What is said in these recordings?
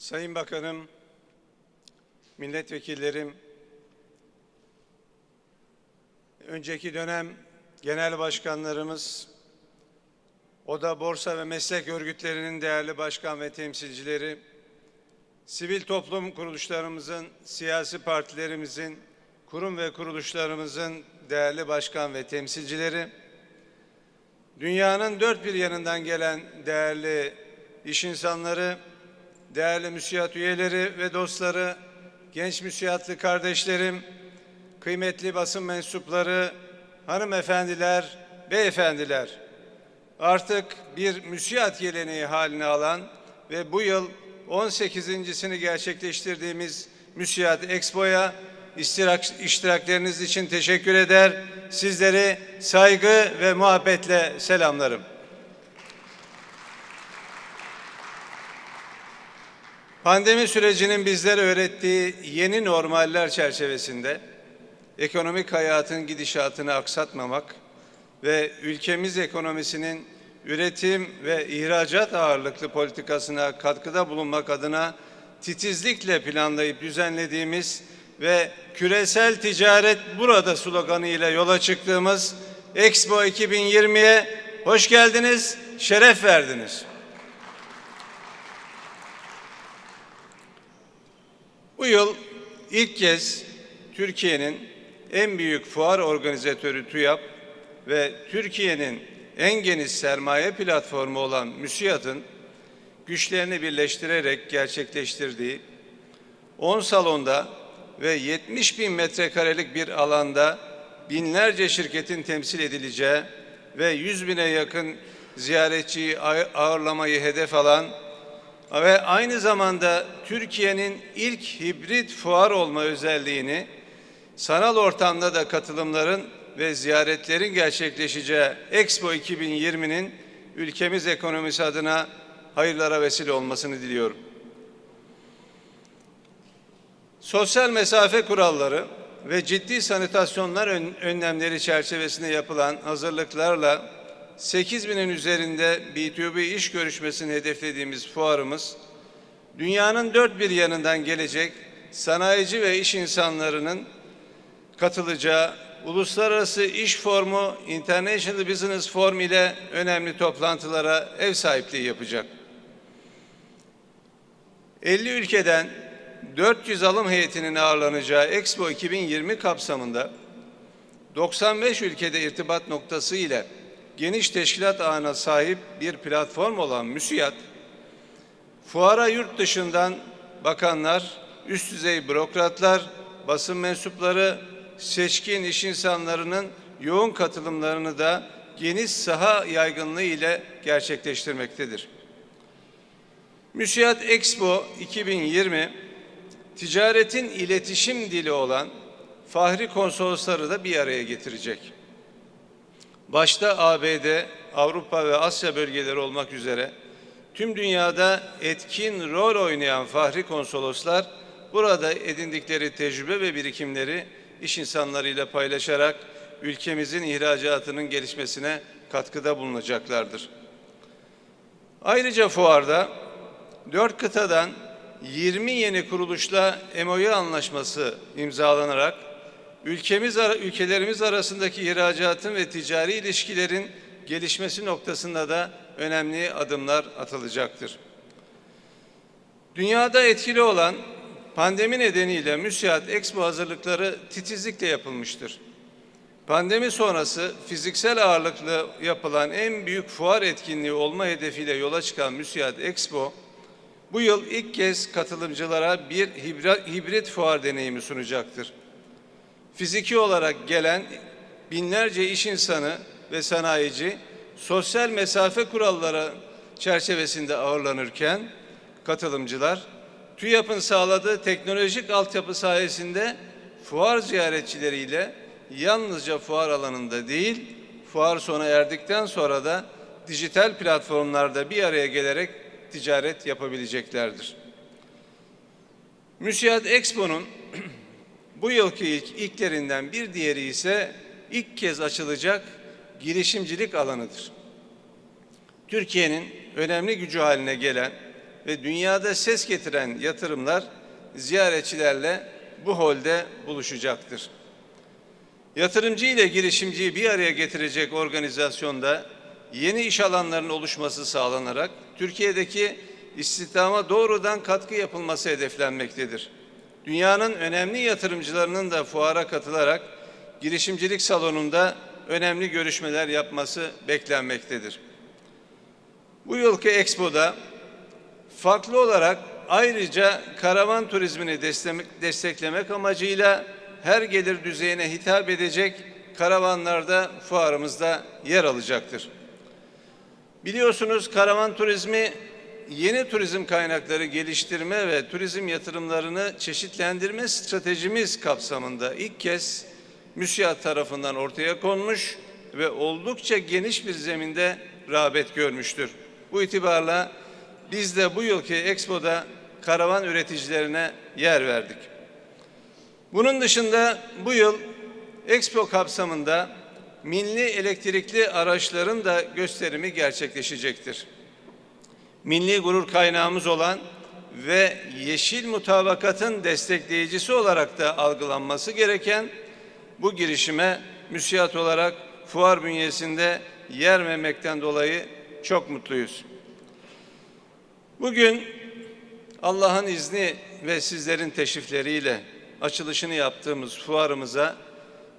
Sayın Bakanım, milletvekillerim, önceki dönem genel başkanlarımız, Oda Borsa ve Meslek Örgütleri'nin değerli başkan ve temsilcileri, sivil toplum kuruluşlarımızın, siyasi partilerimizin, kurum ve kuruluşlarımızın değerli başkan ve temsilcileri, dünyanın dört bir yanından gelen değerli iş insanları, değerli müsiyat üyeleri ve dostları, genç müsiyatlı kardeşlerim, kıymetli basın mensupları, hanımefendiler, beyefendiler, artık bir müsiyat geleneği haline alan ve bu yıl 18.sini gerçekleştirdiğimiz Müsiyat Expo'ya iştirak, iştirakleriniz için teşekkür eder. Sizleri saygı ve muhabbetle selamlarım. Pandemi sürecinin bizlere öğrettiği yeni normaller çerçevesinde ekonomik hayatın gidişatını aksatmamak ve ülkemiz ekonomisinin üretim ve ihracat ağırlıklı politikasına katkıda bulunmak adına titizlikle planlayıp düzenlediğimiz ve küresel ticaret burada sloganı ile yola çıktığımız Expo 2020'ye hoş geldiniz, şeref verdiniz. Bu yıl ilk kez Türkiye'nin en büyük fuar organizatörü TÜYAP ve Türkiye'nin en geniş sermaye platformu olan MÜSİAD'ın güçlerini birleştirerek gerçekleştirdiği 10 salonda ve 70 bin metrekarelik bir alanda binlerce şirketin temsil edileceği ve 100 bine yakın ziyaretçiyi ağırlamayı hedef alan ve aynı zamanda Türkiye'nin ilk hibrit fuar olma özelliğini sanal ortamda da katılımların ve ziyaretlerin gerçekleşeceği Expo 2020'nin ülkemiz ekonomisi adına hayırlara vesile olmasını diliyorum. Sosyal mesafe kuralları ve ciddi sanitasyonlar önlemleri çerçevesinde yapılan hazırlıklarla 8 binin üzerinde B2B iş görüşmesini hedeflediğimiz fuarımız, dünyanın dört bir yanından gelecek sanayici ve iş insanlarının katılacağı Uluslararası İş Formu International Business Forum ile önemli toplantılara ev sahipliği yapacak. 50 ülkeden 400 alım heyetinin ağırlanacağı Expo 2020 kapsamında 95 ülkede irtibat noktası ile geniş teşkilat ağına sahip bir platform olan MÜSİAD, fuara yurt dışından bakanlar, üst düzey bürokratlar, basın mensupları, seçkin iş insanlarının yoğun katılımlarını da geniş saha yaygınlığı ile gerçekleştirmektedir. Müsiyat Expo 2020 ticaretin iletişim dili olan fahri konsolosları da bir araya getirecek. Başta ABD, Avrupa ve Asya bölgeleri olmak üzere tüm dünyada etkin rol oynayan fahri konsoloslar burada edindikleri tecrübe ve birikimleri iş insanlarıyla paylaşarak ülkemizin ihracatının gelişmesine katkıda bulunacaklardır. Ayrıca fuarda dört kıtadan 20 yeni kuruluşla MOU anlaşması imzalanarak ülkemiz ülkelerimiz arasındaki ihracatın ve ticari ilişkilerin gelişmesi noktasında da önemli adımlar atılacaktır. Dünyada etkili olan pandemi nedeniyle Müsiyat Expo hazırlıkları titizlikle yapılmıştır. Pandemi sonrası fiziksel ağırlıklı yapılan en büyük fuar etkinliği olma hedefiyle yola çıkan Müsiyat Expo, bu yıl ilk kez katılımcılara bir hibrit fuar deneyimi sunacaktır. Fiziki olarak gelen binlerce iş insanı ve sanayici sosyal mesafe kuralları çerçevesinde ağırlanırken katılımcılar TÜYAP'ın sağladığı teknolojik altyapı sayesinde fuar ziyaretçileriyle yalnızca fuar alanında değil, fuar sona erdikten sonra da dijital platformlarda bir araya gelerek ticaret yapabileceklerdir. Müsiyat Expo'nun bu yılki ilk, ilklerinden bir diğeri ise ilk kez açılacak girişimcilik alanıdır. Türkiye'nin önemli gücü haline gelen ve dünyada ses getiren yatırımlar ziyaretçilerle bu holde buluşacaktır. Yatırımcı ile girişimciyi bir araya getirecek organizasyonda yeni iş alanlarının oluşması sağlanarak Türkiye'deki istihdama doğrudan katkı yapılması hedeflenmektedir. Dünyanın önemli yatırımcılarının da fuara katılarak girişimcilik salonunda önemli görüşmeler yapması beklenmektedir. Bu yılki Expo'da farklı olarak ayrıca karavan turizmini desteklemek, amacıyla her gelir düzeyine hitap edecek karavanlar da fuarımızda yer alacaktır. Biliyorsunuz karavan turizmi yeni turizm kaynakları geliştirme ve turizm yatırımlarını çeşitlendirme stratejimiz kapsamında ilk kez MÜSİAD tarafından ortaya konmuş ve oldukça geniş bir zeminde rağbet görmüştür. Bu itibarla biz de bu yılki Expo'da karavan üreticilerine yer verdik. Bunun dışında bu yıl Expo kapsamında milli elektrikli araçların da gösterimi gerçekleşecektir. Milli gurur kaynağımız olan ve yeşil mutabakatın destekleyicisi olarak da algılanması gereken bu girişime müsiyat olarak fuar bünyesinde yer vermekten dolayı çok mutluyuz. Bugün Allah'ın izni ve sizlerin teşrifleriyle açılışını yaptığımız fuarımıza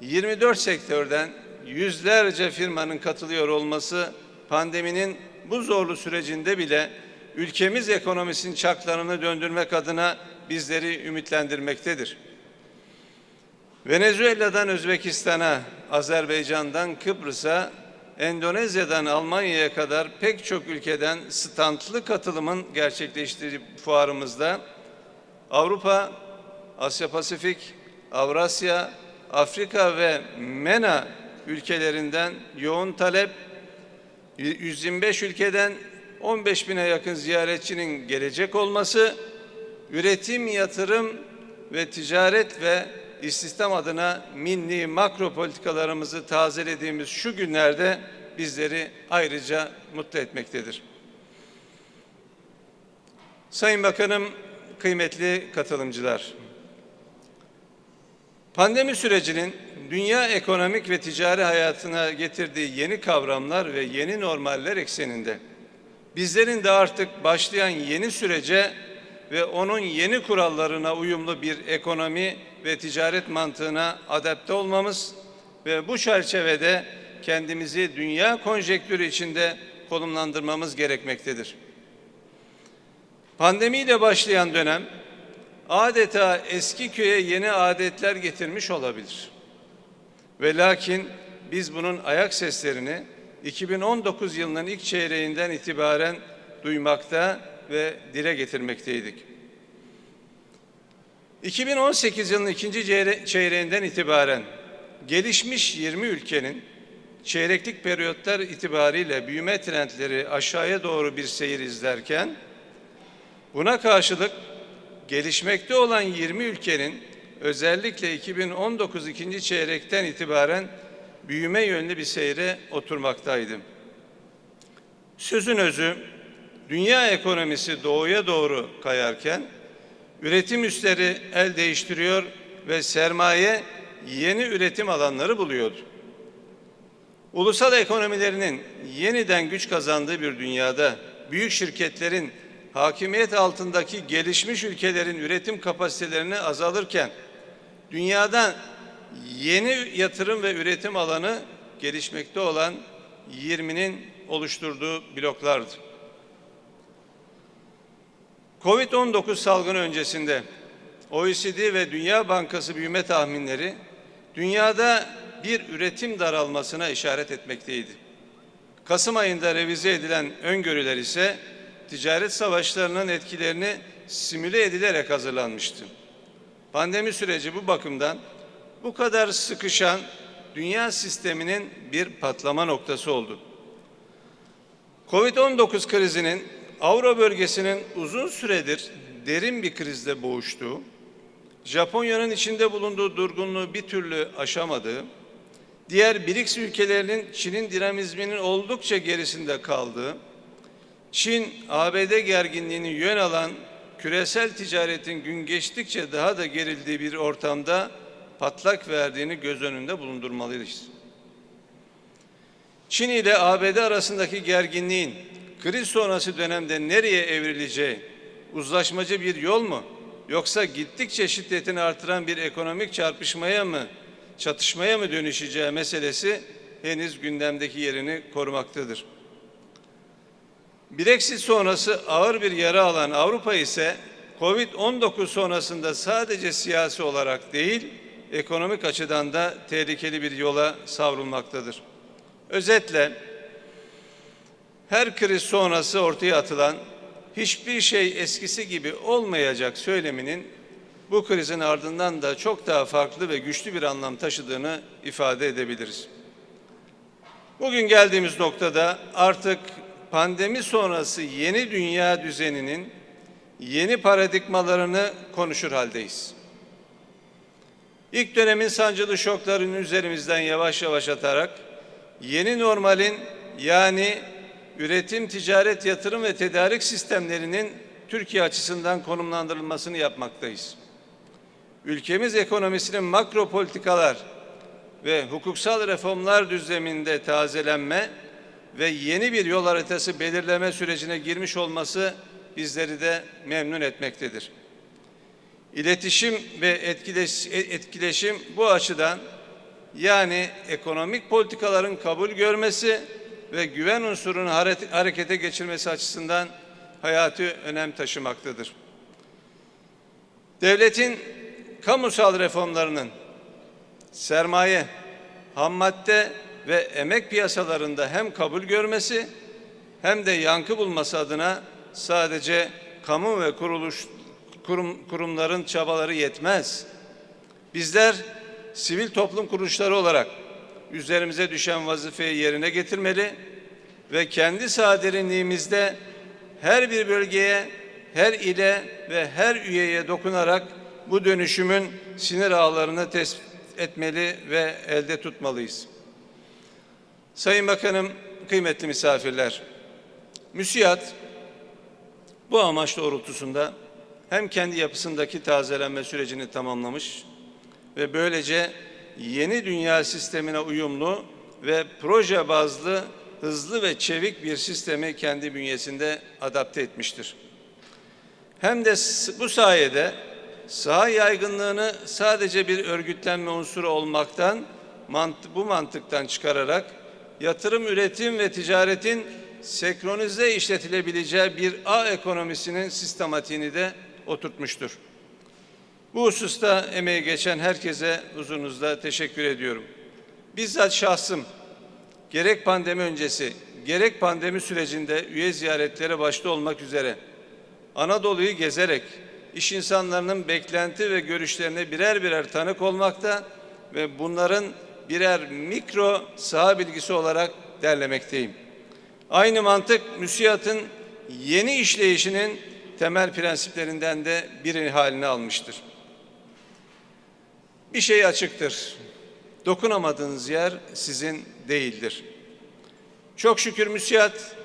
24 sektörden yüzlerce firmanın katılıyor olması pandeminin bu zorlu sürecinde bile ülkemiz ekonomisinin çarklarını döndürmek adına bizleri ümitlendirmektedir. Venezuela'dan Özbekistan'a, Azerbaycan'dan Kıbrıs'a, Endonezya'dan Almanya'ya kadar pek çok ülkeden standlı katılımın gerçekleştiği fuarımızda Avrupa, Asya Pasifik, Avrasya, Afrika ve MENA ülkelerinden yoğun talep, 125 ülkeden 15 bine yakın ziyaretçinin gelecek olması, üretim, yatırım ve ticaret ve istihdam adına milli makro politikalarımızı tazelediğimiz şu günlerde bizleri ayrıca mutlu etmektedir. Sayın Bakanım, kıymetli katılımcılar, pandemi sürecinin dünya ekonomik ve ticari hayatına getirdiği yeni kavramlar ve yeni normaller ekseninde bizlerin de artık başlayan yeni sürece ve onun yeni kurallarına uyumlu bir ekonomi ve ticaret mantığına adapte olmamız ve bu çerçevede kendimizi dünya konjektürü içinde konumlandırmamız gerekmektedir. Pandemiyle başlayan dönem adeta eski köye yeni adetler getirmiş olabilir. Ve lakin biz bunun ayak seslerini 2019 yılının ilk çeyreğinden itibaren duymakta ve dile getirmekteydik. 2018 yılının ikinci çeyreğinden itibaren gelişmiş 20 ülkenin çeyreklik periyotlar itibariyle büyüme trendleri aşağıya doğru bir seyir izlerken buna karşılık gelişmekte olan 20 ülkenin özellikle 2019 ikinci çeyrekten itibaren büyüme yönlü bir seyre oturmaktaydı. Sözün özü dünya ekonomisi doğuya doğru kayarken üretim üsleri el değiştiriyor ve sermaye yeni üretim alanları buluyordu. Ulusal ekonomilerinin yeniden güç kazandığı bir dünyada büyük şirketlerin hakimiyet altındaki gelişmiş ülkelerin üretim kapasitelerini azalırken dünyadan yeni yatırım ve üretim alanı gelişmekte olan 20'nin oluşturduğu bloklardı. Covid-19 salgını öncesinde OECD ve Dünya Bankası büyüme tahminleri dünyada bir üretim daralmasına işaret etmekteydi. Kasım ayında revize edilen öngörüler ise ticaret savaşlarının etkilerini simüle edilerek hazırlanmıştı. Pandemi süreci bu bakımdan bu kadar sıkışan dünya sisteminin bir patlama noktası oldu. Covid-19 krizinin Avro bölgesinin uzun süredir derin bir krizle boğuştuğu, Japonya'nın içinde bulunduğu durgunluğu bir türlü aşamadığı, diğer BRICS ülkelerinin Çin'in dinamizminin oldukça gerisinde kaldığı, Çin, ABD gerginliğini yön alan küresel ticaretin gün geçtikçe daha da gerildiği bir ortamda patlak verdiğini göz önünde bulundurmalıyız. Çin ile ABD arasındaki gerginliğin kriz sonrası dönemde nereye evrileceği, uzlaşmacı bir yol mu yoksa gittikçe şiddetini artıran bir ekonomik çarpışmaya mı, çatışmaya mı dönüşeceği meselesi henüz gündemdeki yerini korumaktadır. Brexit sonrası ağır bir yara alan Avrupa ise Covid-19 sonrasında sadece siyasi olarak değil, ekonomik açıdan da tehlikeli bir yola savrulmaktadır. Özetle her kriz sonrası ortaya atılan hiçbir şey eskisi gibi olmayacak söyleminin bu krizin ardından da çok daha farklı ve güçlü bir anlam taşıdığını ifade edebiliriz. Bugün geldiğimiz noktada artık pandemi sonrası yeni dünya düzeninin yeni paradigmalarını konuşur haldeyiz. İlk dönemin sancılı şoklarını üzerimizden yavaş yavaş atarak yeni normalin yani üretim, ticaret, yatırım ve tedarik sistemlerinin Türkiye açısından konumlandırılmasını yapmaktayız. Ülkemiz ekonomisinin makro politikalar ve hukuksal reformlar düzleminde tazelenme ve yeni bir yol haritası belirleme sürecine girmiş olması bizleri de memnun etmektedir. İletişim ve etkileş, etkileşim bu açıdan yani ekonomik politikaların kabul görmesi ve güven unsurunu harekete geçirmesi açısından hayati önem taşımaktadır. Devletin kamusal reformlarının sermaye, ham madde ve emek piyasalarında hem kabul görmesi hem de yankı bulması adına sadece kamu ve kuruluş kurum, kurumların çabaları yetmez. Bizler sivil toplum kuruluşları olarak üzerimize düşen vazifeyi yerine getirmeli ve kendi saderinliğimizde her bir bölgeye, her ile ve her üyeye dokunarak bu dönüşümün sinir ağlarını tespit etmeli ve elde tutmalıyız. Sayın Bakanım, kıymetli misafirler, müsiyat bu amaç doğrultusunda hem kendi yapısındaki tazelenme sürecini tamamlamış ve böylece yeni dünya sistemine uyumlu ve proje bazlı hızlı ve çevik bir sistemi kendi bünyesinde adapte etmiştir. Hem de bu sayede saha yaygınlığını sadece bir örgütlenme unsuru olmaktan bu mantıktan çıkararak yatırım, üretim ve ticaretin senkronize işletilebileceği bir ağ ekonomisinin sistematiğini de oturtmuştur. Bu hususta emeği geçen herkese huzurunuzda teşekkür ediyorum. Bizzat şahsım gerek pandemi öncesi gerek pandemi sürecinde üye ziyaretleri başta olmak üzere Anadolu'yu gezerek iş insanlarının beklenti ve görüşlerine birer birer tanık olmakta ve bunların birer mikro saha bilgisi olarak derlemekteyim. Aynı mantık müsiyatın yeni işleyişinin temel prensiplerinden de biri haline almıştır. Bir şey açıktır. Dokunamadığınız yer sizin değildir. Çok şükür müsiyat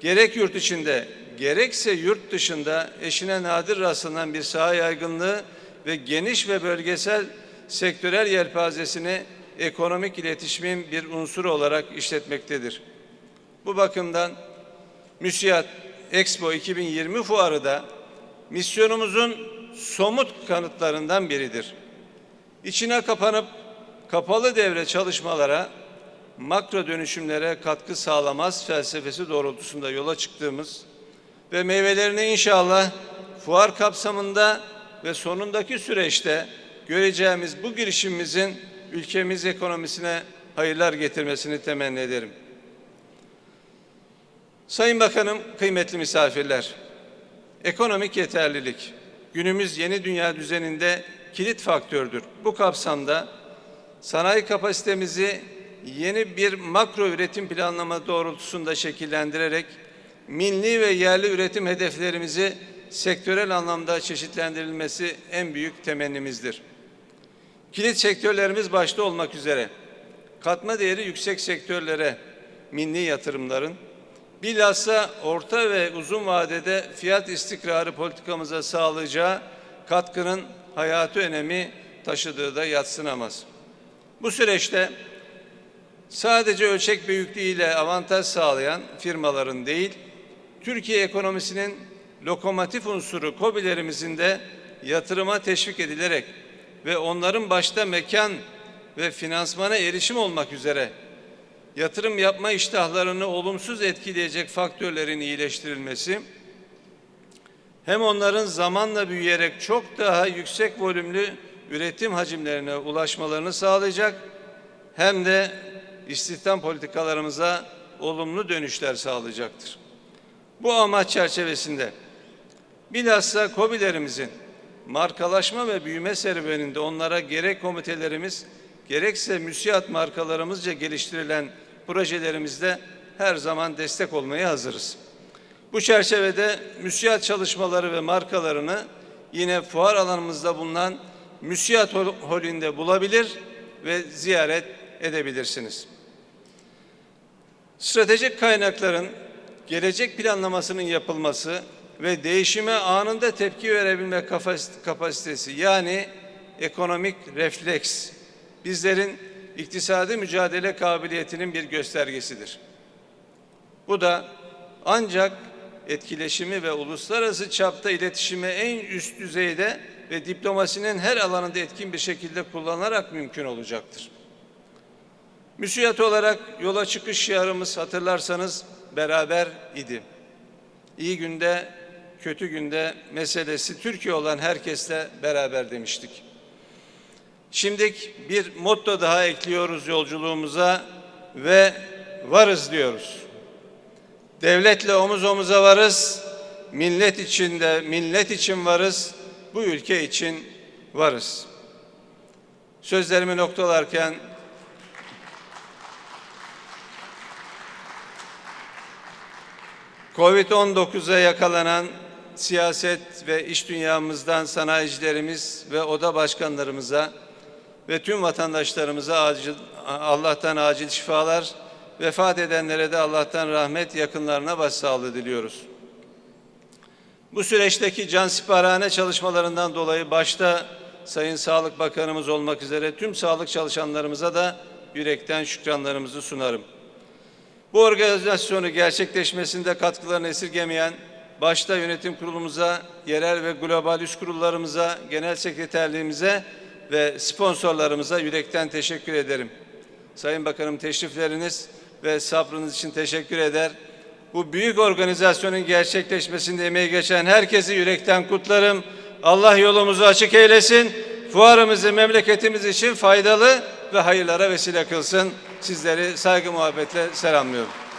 gerek yurt içinde gerekse yurt dışında eşine nadir rastlanan bir saha yaygınlığı ve geniş ve bölgesel sektörel yelpazesini ekonomik iletişimin bir unsuru olarak işletmektedir. Bu bakımdan Müsiyat Expo 2020 fuarı da misyonumuzun somut kanıtlarından biridir. İçine kapanıp kapalı devre çalışmalara, makro dönüşümlere katkı sağlamaz felsefesi doğrultusunda yola çıktığımız ve meyvelerini inşallah fuar kapsamında ve sonundaki süreçte göreceğimiz bu girişimimizin ülkemiz ekonomisine hayırlar getirmesini temenni ederim. Sayın Bakanım, kıymetli misafirler, ekonomik yeterlilik günümüz yeni dünya düzeninde kilit faktördür. Bu kapsamda sanayi kapasitemizi yeni bir makro üretim planlama doğrultusunda şekillendirerek milli ve yerli üretim hedeflerimizi sektörel anlamda çeşitlendirilmesi en büyük temennimizdir. Kilit sektörlerimiz başta olmak üzere katma değeri yüksek sektörlere milli yatırımların, bilhassa orta ve uzun vadede fiyat istikrarı politikamıza sağlayacağı katkının hayati önemi taşıdığı da yatsınamaz. Bu süreçte sadece ölçek büyüklüğüyle avantaj sağlayan firmaların değil, Türkiye ekonomisinin lokomotif unsuru KOBİ'lerimizin de yatırıma teşvik edilerek ve onların başta mekan ve finansmana erişim olmak üzere yatırım yapma iştahlarını olumsuz etkileyecek faktörlerin iyileştirilmesi, hem onların zamanla büyüyerek çok daha yüksek volümlü üretim hacimlerine ulaşmalarını sağlayacak, hem de istihdam politikalarımıza olumlu dönüşler sağlayacaktır. Bu amaç çerçevesinde bilhassa KOBİ'lerimizin markalaşma ve büyüme serüveninde onlara gerek komitelerimiz gerekse müsiyat markalarımızca geliştirilen projelerimizde her zaman destek olmaya hazırız. Bu çerçevede müsiyat çalışmaları ve markalarını yine fuar alanımızda bulunan Müsiyat Hol- Holü'nde bulabilir ve ziyaret edebilirsiniz. Stratejik kaynakların gelecek planlamasının yapılması ve değişime anında tepki verebilme kapas- kapasitesi yani ekonomik refleks bizlerin iktisadi mücadele kabiliyetinin bir göstergesidir. Bu da ancak etkileşimi ve uluslararası çapta iletişimi en üst düzeyde ve diplomasinin her alanında etkin bir şekilde kullanarak mümkün olacaktır. Müsiyat olarak yola çıkış şiarımız hatırlarsanız beraber idi. İyi günde, kötü günde meselesi Türkiye olan herkesle beraber demiştik. Şimdi bir motto daha ekliyoruz yolculuğumuza ve varız diyoruz. Devletle omuz omuza varız, millet içinde, millet için varız, bu ülke için varız. Sözlerimi noktalarken Covid-19'a yakalanan siyaset ve iş dünyamızdan sanayicilerimiz ve oda başkanlarımıza ve tüm vatandaşlarımıza acil, Allah'tan acil şifalar, vefat edenlere de Allah'tan rahmet, yakınlarına başsağlığı diliyoruz. Bu süreçteki cansiparhane çalışmalarından dolayı başta Sayın Sağlık Bakanımız olmak üzere tüm sağlık çalışanlarımıza da yürekten şükranlarımızı sunarım. Bu organizasyonu gerçekleşmesinde katkılarını esirgemeyen başta yönetim kurulumuza, yerel ve global üst kurullarımıza, genel sekreterliğimize ve sponsorlarımıza yürekten teşekkür ederim. Sayın Bakanım teşrifleriniz ve sabrınız için teşekkür eder. Bu büyük organizasyonun gerçekleşmesinde emeği geçen herkesi yürekten kutlarım. Allah yolumuzu açık eylesin. Fuarımızı memleketimiz için faydalı ve hayırlara vesile kılsın. Sizleri saygı muhabbetle selamlıyorum.